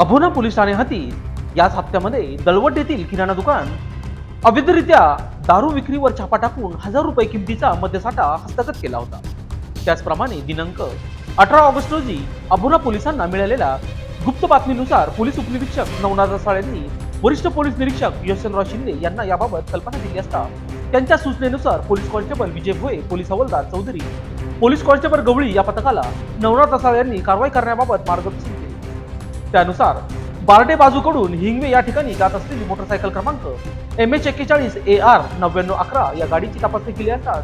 Abhona police Thane हाती याच हप्त्यामध्ये दळवट येथील किराणा दुकान अवैधरित्या दारू विक्रीवर छापा टाकून हजार रुपये किमतीचा मद्यसाठा हस्तगत केला होता. त्याचप्रमाणे दिनांक अठरा ऑगस्ट रोजी अभोना पोलिसांना मिळालेल्या गुप्त बातमीनुसार पोलीस उपनिरीक्षक नवनाथ रसाळ यांनी वरिष्ठ पोलीस निरीक्षक यशवंतराव शिंदे यांना याबाबत कल्पना दिली असता त्यांच्या सूचनेनुसार police constable Vijay Bhoye police हवालदार चौधरी पोलीस कॉन्स्टेबल गवळी या पथकाला नवनाथ रसाळ यांनी कारवाई करण्याबाबत मार्गदर्शन त्यानुसार बारडे बाजूकडून हिंगवे या ठिकाणी जात असलेली मोटरसायकल क्रमांक एम एच एक्केचाळीस ए आर नव्याण्णव अकरा या गाडीची तपासणी केली असता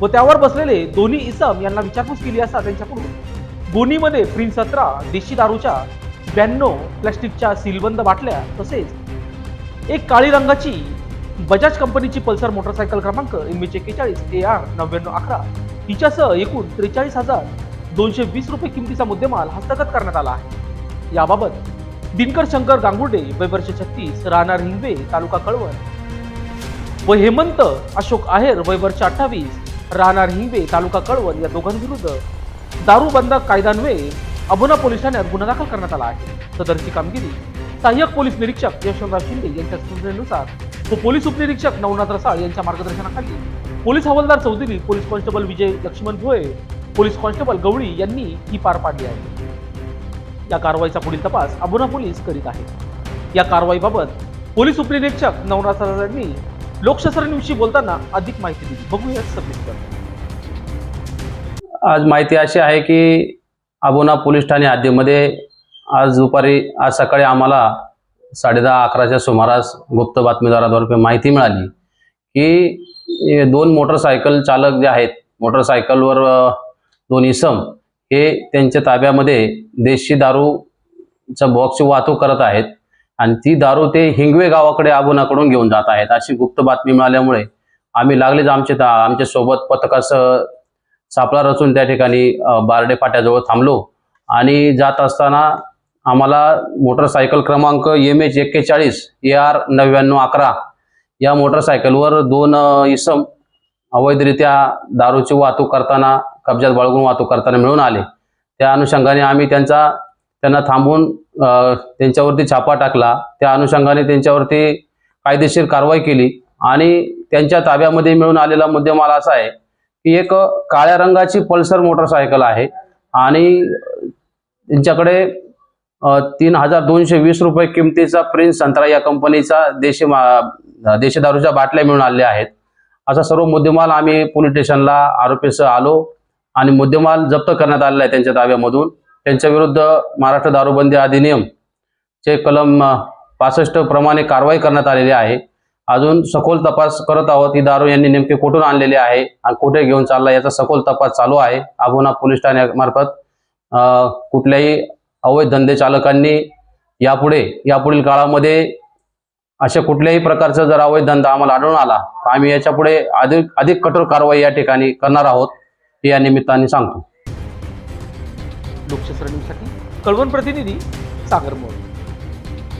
व त्यावर बसलेले दोन्ही इसम यांना विचारपूस केली असता त्यांच्याकडून गोनीमध्ये प्रिन सतरा देशी दारूच्या ब्याण्णव प्लॅस्टिकच्या सीलबंद बाटल्या तसेच एक काळी रंगाची बजाज कंपनीची पल्सर मोटरसायकल क्रमांक एम एच एक्केचाळीस ए आर नव्याण्णव अकरा. हिच्यासह एकूण त्रेचाळीस हजार दोनशे वीस रुपये किमतीचा मुद्देमाल हस्तगत करण्यात आला आहे. याबाबत दिनकर शंकर गांगुर्डे वय वर्ष छत्तीस राहणार हिंगवे तालुका कळवण. व हेमंत अशोक आहेर वय वर्ष अठ्ठावीस राहणार हिंगवे तालुका कळवण या दोघांविरुद्ध दारूबंद कायद्यान्वये अबोना पोलीस ठाण्यात गुन्हा दाखल करण्यात आला आहे. सदरची कामगिरी सहाय्यक पोलीस निरीक्षक यशवंतराव शिंदे यांच्या सूचनेनुसार व पोलीस उपनिरीक्षक नवनाथ रसाळ यांच्या मार्गदर्शनाखाली पोलीस हवालदार Chaudhari police constable Vijay Laxman Bhoye police constable Gawali यांनी ही पार पाडली आहे. या कारवाईचा पुढील तपास अबोना पोलीस करीत आहेत. या कारवाईबाबत पोलीस उपनिरीक्षक नवनाथ यांनी लोकशास्त्रांविषयी बोलताना अधिक माहिती दिली. बघूया सविस्तर आज माहिती अशी आहे की अबोना पोलीस ठाणे हद्दीमध्ये आज दुपारी आज सकाळी आम्हाला साडेदहा अकराच्या सुमारास गुप्त बातमीदाराद्वारे माहिती मिळाली की दोन मोटरसायकल चालक जे आहेत मोटरसायकलवर दोन इसम हे त्यांच्या ताब्यामध्ये देशी दारूचा बॉक्स वाहतूक करत आहेत. आणि ती दारू ते हिंगवे गावाकडे अबोनाकडून घेऊन जात आहेत. अशी गुप्त बातमी मिळाल्यामुळे आम्ही लागलेच आमचे आमच्यासोबत पथकासह सापळा रचून त्या ठिकाणी बारडे फाट्याजवळ थांबलो. आणि जात असताना आम्हाला मोटरसायकल क्रमांक एम एच एक्केचाळीस ए आर नव्याण्णव अकरा या मोटरसायकलवर दोन इसम अवैधरित्या दारूची वाहतूक करताना कब्जात बाळगून वाहतूक करताना मिळून आले. त्या अनुषंगाने आम्ही त्यांचा त्यांना थांबून त्यांच्यावरती छापा टाकला. त्या अनुषंगाने त्यांच्यावरती कायदेशीर कारवाई केली आणि त्यांच्या ताब्यामध्ये मिळून आलेला मुद्देमाल असा आहे की एक काळ्या रंगाची पल्सर मोटरसायकल आहे आणि त्यांच्याकडे तीन हजार दोनशे वीस रुपये किमतीचा प्रिन्स संत्रा या कंपनीचा देशी मा- देशी दारूच्या बाटल्या मिळून आलेल्या आहेत. असा सर्व मुद्देमाल आम्ही पोलीस स्टेशनला आरोपीसह आलो आणि मुद्देमाल जप्त करण्यात आलेला आहे त्यांच्या ताब्यामधून. त्यांच्या विरुद्ध महाराष्ट्र दारूबंदी अधिनियम चे कलम पासष्ट प्रमाणे कारवाई करण्यात आलेली आहे. अजून सखोल तपास करत आहोत. ही दारू यांनी नेमके कुठून आणलेली आहे आणि कुठे घेऊन चालला याचा सखोल तपास चालू आहे. अबोना पोलीस ठाण्यामार्फत कुठल्याही अवैध धंदे चालकांनी यापुढे यापुढील काळामध्ये अशा कुठल्याही प्रकारचा जर अवैध धंदा आम्हाला आढळून आला तर आम्ही याच्यापुढे अधिक अधिक कठोर कारवाई या ठिकाणी करणार आहोत हे या निमित्ताने सांगतो. लोकशास्त्र कळवण प्रतिनिधी सागर मोड